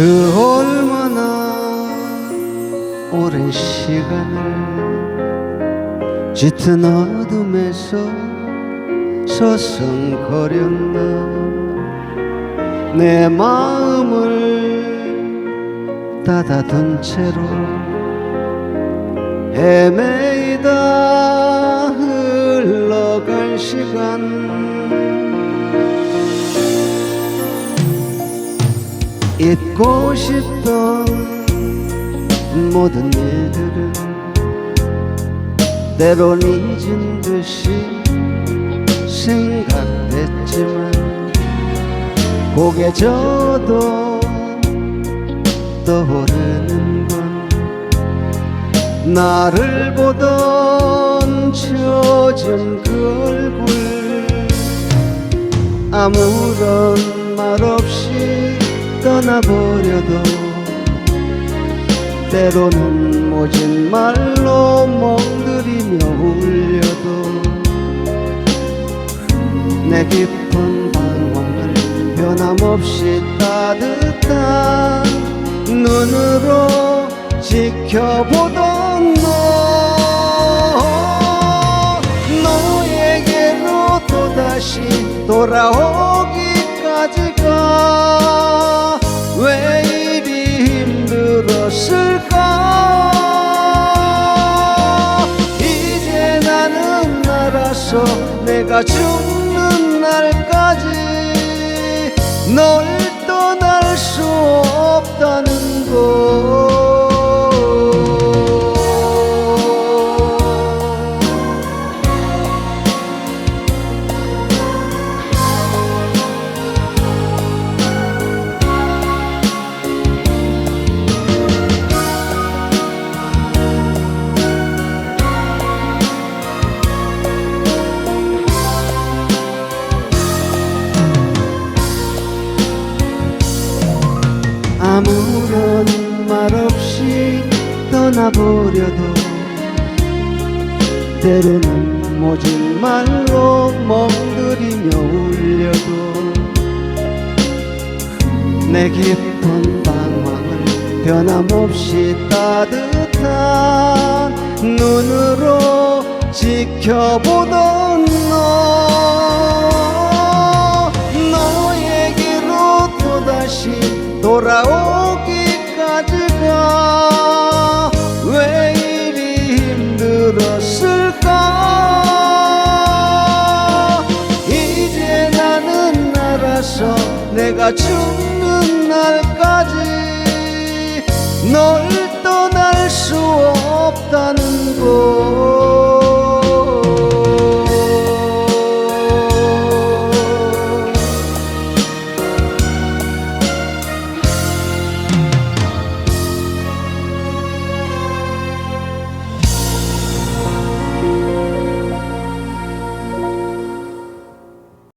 그 얼마나 오랜 시간을 짙은 어둠에서 서성거렸나. 내 마음을 닫아둔 채로 헤매이다 흘러간 시간 잊고 싶던 모든 일들은 때론 잊은 듯이 생각됐지만 고개 져도 떠오르는 건 나를 보던 처진 그 얼굴. 아무런 말 없이 떠나버려도 때로는 모진 말로 멍들이며 울려도 내 깊은 방황을 변함없이 따뜻한 눈으로 지켜보던 너. 너에게로 또다시 돌아오기까지가 왜 이리 힘들었을까? 이제 나는 알아서 내가 죽는 날까지 널 떠날 수 없다는 아무런 말 없이 떠나버려도 때로는 모진 말로 멍들이며 울려도 내 깊은 방황을 변함없이 따뜻한 눈으로 지켜보던 너 너에게로 또다시 돌아오 내가 죽는 날까지 널 떠날 수 없다는 것